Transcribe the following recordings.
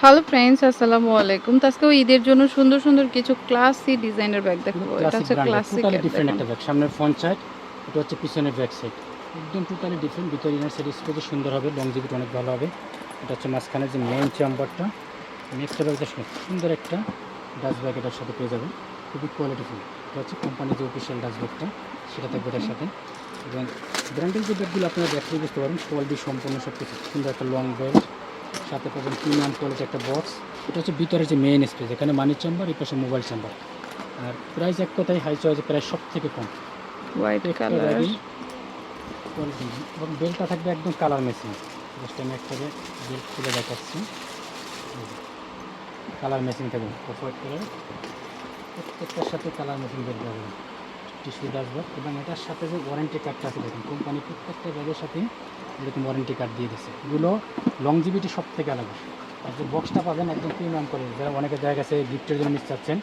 Hello friends আসসালামু আলাইকুম। আজকে ঈদের জন্য সুন্দর সুন্দর কিছু ক্লাসি ডিজাইনের ব্যাগ দেখাবো। এটা হচ্ছে ক্লাসিক ডিফারেন্ট একটা ব্যাগ সামনের ফ্রন্ট সাইড এটা হচ্ছে পিছনের ব্যাক সাইড একদম টোটালি ডিফারেন্ট ভিতরে ইনার সাইড স্পেস সুন্দর হবে লংজিভিটি অনেক ভালো হবে। এটা হচ্ছে মাঝখানে যে মেইন চেম্বারটা নেক্সট ব্যাগটা সুন্দর একটা ডাস্ট ব্যাগ এটার সাথে পেয়ে যাবেন। খুবই কোয়ালিটিফুল এটা হচ্ছে কোম্পানির যে অফিসিয়াল ডাস্ট ব্যাগটা সেটা থাকবে এটার সাথে। এবং ব্র্যান্ডের যে ব্যাগগুলো আপনারা দেখলেই বুঝতে পারেন কোয়ালিটি সম্পূর্ণ সব কিছু সুন্দর একটা লং বেল্ট সাথে পাবেন প্রিমিয়াম কোয়ালিটি একটা বক্স এটা হচ্ছে ভিতরে যে মেইন স্পেস এখানে মানি চেম্বার এই পাশে মোবাইল চেম্বার আর প্রাইস এক কথাই হাই চয়েছে প্রায় সব থেকে কম হোয়াইট কালার এবং বেলটা থাকবে একদম কালার মেশিন জাস্ট আমি একটা বেল্ট খুলে দেখাচ্ছি। কালার মেশিন থাকবে। অফ হোয়াইট কালার প্রত্যেকটার সাথে কালার মেশিন বেল্ট পাবেন টিস্যু ডাসবার্ড এবং এটার সাথে যে ওয়ারেন্টি কার্ডটা আছে দেখুন। কোম্পানি প্রত্যেকটা ব্যাগের সাথে এরকম ওয়ারেন্টি কার্ড দিয়ে দিচ্ছে এগুলো লংজিভিটি সব থেকে আলাদা। আর যে বক্সটা পাবেন একদম প্রিমিয়াম করে। যারা অনেকে জায়গা আছে গিফটের জন্য নিতে চাচ্ছেন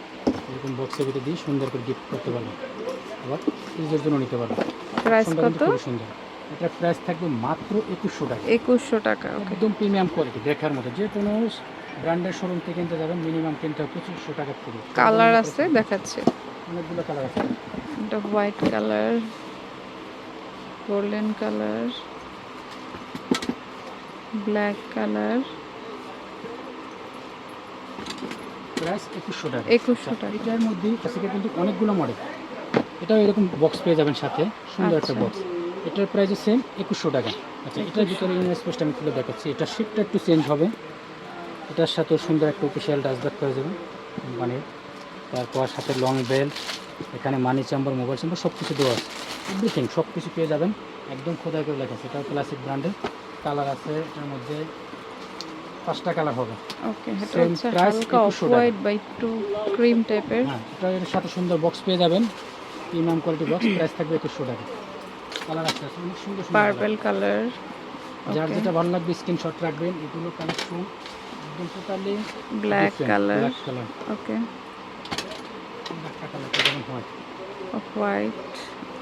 এরকম বক্সের ভিতরে দিয়ে সুন্দর করে গিফট করতে পারবেন আবার ফ্রিজের জন্য নিতে পারবেন প্রাইস কত? সুন্দর। এটার প্রাইস থাকবে মাত্র একুশশো টাকা। একুশশো টাকা একদম প্রিমিয়াম কোয়ালিটি দেখার মতো। যে কোনো ব্র্যান্ডের শোরুম থেকে কিনতে যাবেন মিনিমাম কিনতে হবে পঁচিশশো টাকার থেকে। কালার আছে দেখাচ্ছে। অনেকগুলো কালার আছে। এটা white colour golden colour black colour. Price একুশশো টাকা। 2100 টাকা। এটার মধ্যে কিন্তু অনেকগুলো মডেল এটাও এরকম বক্স পেয়ে যাবেন সাথে সুন্দর একটা আচ্ছা। বক্স এটার প্রাইস সেম একুশশো টাকা। আচ্ছা এটার ভিতরে ইউনিট স্পেসটা আমি খুলে দেখাচ্ছি। এটা শিপটা একটু চেঞ্জ হবে। এটার সাথে সুন্দর একটা অফিসিয়াল ডাস্টব্যাগ পেয়ে যাবেন। কোম্পানির তারপর সাথে লং বেল্ট এখানে মানি চেম্বার মোবাইল চেম্বার সব কিছু দেওয়া আছে। এভরিথিং সব কিছু পেয়ে যাবেন। একদম খোদাই করে লেখা আছে। এটাও ক্লাসিক ব্র্যান্ডের কালার আছে এটার মধ্যে পাঁচটা কালার হবে। ওকে এটা হচ্ছে হালকা অফ হোয়াইট বা একটু ক্রিম টাইপের হ্যাঁ এটা এর সাথে সুন্দর বক্স পেয়ে যাবেন। প্রিমিয়াম কোয়ালিটি বক্স প্রাইস থাকবে একুশশো টাকা কালার আছে অনেক সুন্দর সুন্দর পার্পল কালার যার যেটা ভালো লাগবে স্ক্রিনশট রাখবেন। এগুলো কালেকশন একদম totally black colour black colour okay colour যেমন হয় অফ হোয়াইট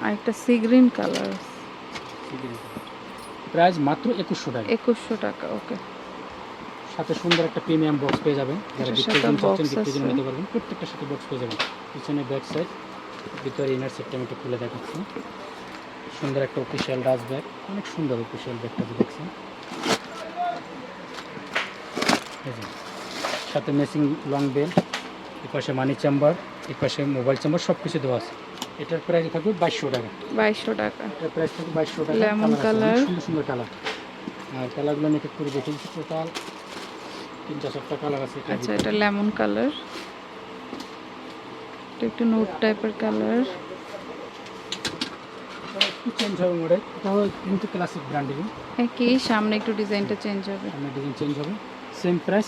আর একটা সি গ্রিন কালার প্রাইস মাত্র একুশশো টাকা। একুশশো টাকা ওকে। সাথে সুন্দর একটা প্রিমিয়াম বক্স পেয়ে যাবেন। যারা গিফটের জন্য চাচ্ছেন গিফটের জন্য নিতে পারবেন। প্রত্যেকটার সাথে বক্স পেয়ে যাবেন। পিছনে ব্যাক সাইড ভিতরে ইনার সেটটা আমি একটু খুলে দেখাচ্ছি। সুন্দর একটা অফিসিয়াল ডাস্ট ব্যাগ অনেক সুন্দর অফিসিয়াল ব্যাগটা দেখছেন? সাথে মেসিং লং বেল্ট এপাশে মানি চেম্বার এপাশে মোবাইল চেম্বার সব কিছু দেওয়া আছে। এটার প্রাইস থাকবে বাইশশো টাকা। বাইশশো টাকা। এটার প্রাইস থাকবে বাইশশো টাকা। আছে, অনেক সুন্দর সুন্দর কালার আর কালারগুলো আমি এক এক করে দেখে দিচ্ছি। টোটাল তিনটা চারটা কালার আছে আচ্ছা এটা লেমন কালার এটা একটু নোট টাইপের কালার একটু চেঞ্জ হবে মডেল এটাও কিন্তু ক্লাসিক ব্র্যান্ডেরই একই সামনে একটু ডিজাইনটা চেঞ্জ হবে। সামনে ডিজাইন চেঞ্জ হবে। সেম প্রাইস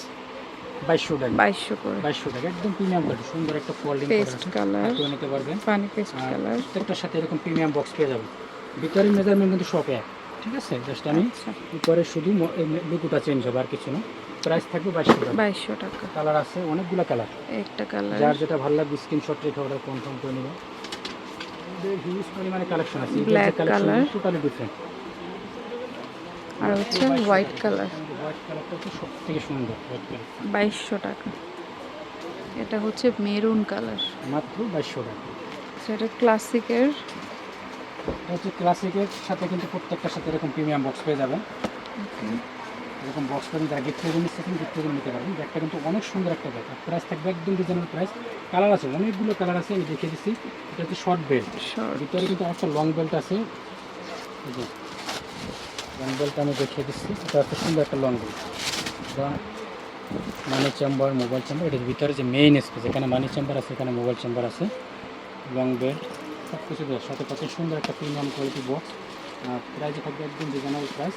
বাইশশো টাকা বাইশশো করে। বাইশশো টাকা একদম প্রিমিয়াম কোয়ালিটি সুন্দর একটা ফোল্ডিং পেস্ট কালার হাতেও নিতে পারবেন। পানি পেস্ট কালার প্রত্যেকটার সাথে এরকম প্রিমিয়াম বক্স পেয়ে যাবেন। ভিতরের মেজারমেন্ট কিন্তু সব এক ঠিক আছে? জাস্ট আমি আচ্ছা। উপরে শুধু লুকুটা চেঞ্জ হবে আর কিছু না। প্রাইস থাকবে বাইশশো টাকা। বাইশশো টাকা। কালার আছে অনেকগুলো কালার একটা কালার যার যেটা ভালো লাগবে স্ক্রিনশট রেখে ওটা কনফার্ম করে নেবেন হিউজ পরিমাণে কালেকশন আছে। Black colour। টোটালি ডিফারেন্ট আর হচ্ছে হোয়াইট কালার বাইশশো টাকা। এটা হচ্ছে মেরুন কালার মাত্র বাইশশো টাকা। সেটা ক্লাসিকের হচ্ছে ক্লাসিকের সাথে কিন্তু প্রত্যেকটার সাথে এরকম প্রিমিয়াম বক্স পেয়ে যাবেন। এরকম বক্স পাবেন যারা গিফট থেকে নিচ্ছে গিফট থেকে নিতে পারবেন। ব্যাগটা কিন্তু অনেক সুন্দর একটা ব্যাগ আর প্রাইস থাকবে একদম রিজনেবল প্রাইস কালার আছে অনেকগুলো কালার আছে আমি দেখিয়ে দিচ্ছি। এটা হচ্ছে শর্ট বেল্ট ভিতরে কিন্তু একটা লং বেল্ট আছে। বেল্ট আমি দেখিয়ে দিচ্ছি। এটা একটা সুন্দর একটা লং বেল্ট এটা মানি চেম্বার মোবাইল চেম্বার এটার ভিতরে যে মেইন স্পেস এখানে মানি চেম্বার আছে এখানে মোবাইল চেম্বার আছে। লং বেল্ট সব কিছু দেওয়ার সাথে কত সুন্দর একটা প্রিমিয়াম কোয়ালিটি বক্স আর প্রাইস থাকবে একদম রিজনেবল প্রাইস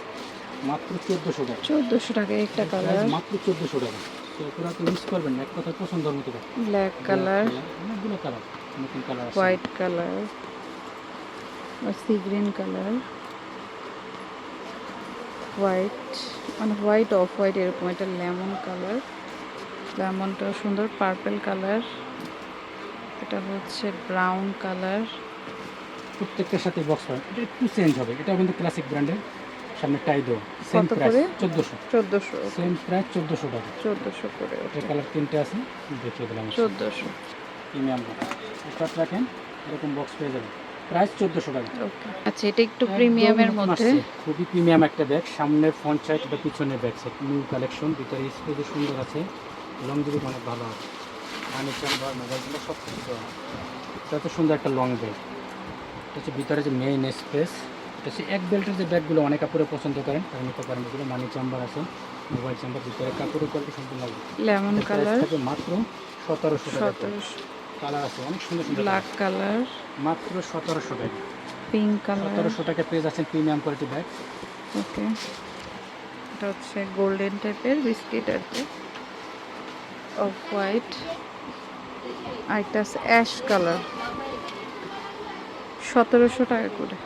মাত্র চোদ্দোশো টাকা। চোদ্দোশো টাকা একটা কালার মাত্র চোদ্দোশো টাকা। তো পুরো আপনি মিস করবেন না। এক কথায় পছন্দের মতো ব্ল্যাক কালার অনেকগুলো কালার নতুন কালার হোয়াইট কালার আর সি গ্রিন কালার হোয়াইট মানে হোয়াইট অফ হোয়াইট এরকম এটা লেমন কালার লেমনটা সুন্দর পার্পেল কালার এটা হচ্ছে ব্রাউন কালার প্রত্যেকটার সাথে বক্স হয়। এটা একটু চেঞ্জ হবে। এটাও কিন্তু ক্লাসিক ব্র্যান্ডের সামনে টাই দেওয়া। Same price? চোদ্দোশো। চোদ্দোশো সেম প্রাইস চোদ্দোশো টাকা। চোদ্দোশো করে এটা কালার তিনটে আছে। দেখিয়ে দিলাম। চোদ্দোশো। প্রিমিয়াম রাখেন। এরকম বক্স পেয়ে যাবেন। প্রাইস চোদ্দোশো টাকা। আচ্ছা এটা একটু প্রিমিয়ামের মধ্যে? খুবই প্রিমিয়াম একটা ব্যাগ। সামনের ফ্রন্ট সাইড বা পিছনের ব্যাক সাইড নিউ কালেকশন ভিতরে স্পেসে সুন্দর আছে। লং জিবি অনেক ভালো আছে। পানি চেম্বার মোবাইল সব কিছু আছে। সুন্দর একটা লং ব্যাগ এটা হচ্ছে ভিতরে যে মেইন স্পেস এটা হচ্ছে এক বেল্টের যে ব্যাগগুলো অনেক কাপড়ে পছন্দ করেন তারা নিতে পারেন। এগুলো মানি চেম্বার আছে মোবাইল চেম্বার ভিতরে কাপড়ের কোয়ালিটি সম্পূর্ণ লেমন কালার মাত্র সতেরোশো টাকা। কালার আছে অনেক সুন্দর সুন্দর ব্ল্যাক কালার। মাত্র সতেরোশো টাকা পিঙ্ক কালার। সতেরোশো টাকা পেয়ে যাচ্ছেন প্রিমিয়াম কোয়ালিটি ব্যাগ ওকে। এটা হচ্ছে গোল্ডেন টাইপের বিস্কিট আর কি অফ হোয়াইট আর একটা আছে অ্যাশ কালার সতেরোশো টাকা করে।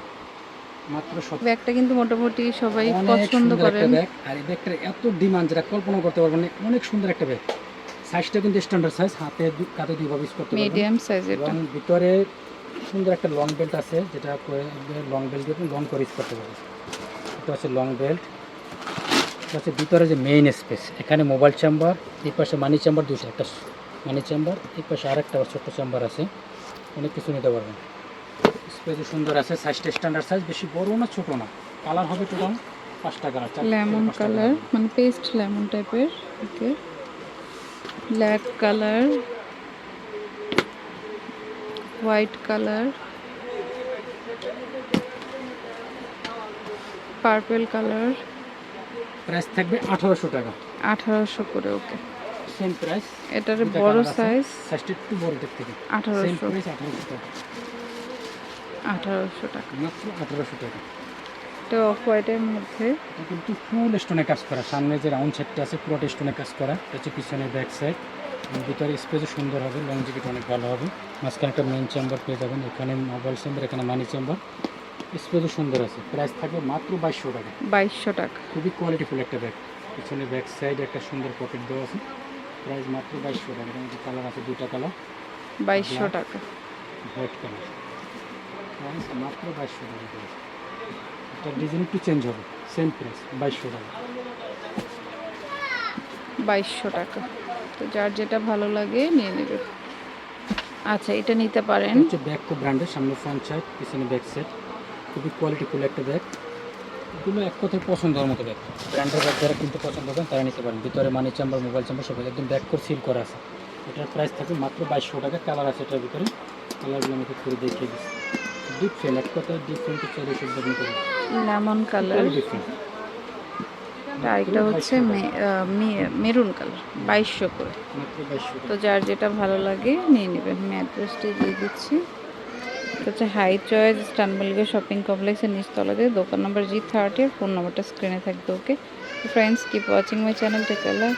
মাত্র ব্যাগটা কিন্তু মোটামুটি সবাই পছন্দ করেন। ব্যাগ আর এই ব্যাগটার এত ডিমান্ড যেটা কল্পনা করতে পারবেন না অনেক সুন্দর একটা ব্যাগ সাইজটা কিন্তু স্ট্যান্ডার্ড সাইজ হাতে কাঁধে দুইভাবে ইউজ করতে মিডিয়াম সাইজ এবং ভিতরে সুন্দর একটা লং বেল্ট আছে যেটা লং বেল্ট দিয়ে লং করে ইউজ করতে পারবেন। এটা হচ্ছে লং বেল্ট এটা হচ্ছে ভিতরে যে মেইন স্পেস এখানে মোবাইল চেম্বার এই পাশে মানি চেম্বার দুটো একটা মানি চেম্বার এই পাশে আরেকটা আবার ছোট্ট চেম্বার আছে। অনেক কিছু নিতে পারবেন। স্পেসও সুন্দর আছে সাইজটা স্ট্যান্ডার্ড সাইজ বেশি বড় না ছোট না। কালার হবে টোটাল পাঁচটা কালার লেমন কালার মানে পেস্ট লেমন টাইপের okay black colour white colour purple colour. Price থাকবে আঠারোশো টাকা। আঠারোশো করে ওকে। Same price. এটার বড় সাইজ সাইজটা একটু বড় দিক থেকে। সেম আঠারোশো প্রাইস আঠারোশো টাকা। আঠারোশো টাকা। মাত্র আঠারোশো টাকা। এটা অফ হোয়াইটের মধ্যে কিন্তু ফুল স্টোনে কাজ করা। সামনে যে রাউন্ড সেটটা আছে পুরোটা স্টোনে কাজ করা। এটা হচ্ছে পিছনে ব্যাক সাইড ভিতরে স্পেসও সুন্দর হবে লং জিবিটা অনেক ভালো হবে। মাঝখানে একটা মেন চেম্বার পেয়ে যাবেন। এখানে মোবাইল চেম্বার এখানে মানি চেম্বার স্পেসও সুন্দর আছে। প্রাইস থাকবে মাত্র বাইশশো টাকা। বাইশশো টাকা। খুবই কোয়ালিটিফুল একটা ব্যাগ পিছনে ব্যাক সাইড একটা সুন্দর পকেট দেওয়া আছে। প্রাইস মাত্র বাইশশো টাকা। এর কালার আছে দুইটা কালার বাইশশো. টাকা। হোয়াইট কালার প্রাইস মাত্র বাইশশো টাকা। এটা ডিজাইন একটু চেঞ্জ হবে। সেম প্রাইস বাইশশো টাকা। বাইশশো টাকা। তো যার যেটা ভালো লাগে নিয়ে নেবে। আচ্ছা এটা নিতে পারেন। হচ্ছে ব্যাগ কো ব্র্যান্ডের সামনে ফ্রন্ট সাইড পিছনে ব্যাক সাইড খুবই কোয়ালিটিফুল একটা ব্যাগ এগুলো এক কথায় পছন্দ হওয়ার মতো ব্যাগ ব্র্যান্ডের ব্যাগ যারা কিনতে পছন্দ করেন তারা নিতে পারেন। ভিতরে মানি চাম্বার মোবাইল চাম্বার সব একদম ব্যাগ করে সিল করা আছে। এটার প্রাইস থাকবে মাত্র বাইশশো টাকা। কালার আছে এটার ভিতরে। কালারগুলো আমি একটু করে দেখিয়ে দিচ্ছি। ডিফারেন্ট এক কথায় ডিফারেন্ট চলে এসব ব্যাগ নিতে পারেন লেমন কালার। আরেকটা হচ্ছে মেরুন কালার বাইশশো করে। তো যার যেটা ভালো লাগে নিয়ে নেবেন। আমি অ্যাড্রেসটি দিয়ে দিচ্ছি। হচ্ছে হাই চয়েস স্টানবলিগা শপিং কমপ্লেক্সের নিচতলাতে দোকান নম্বর জি থার্টি আর ফোন নম্বরটা স্ক্রিনে থাকবে okay friends keep watching my channel take Allah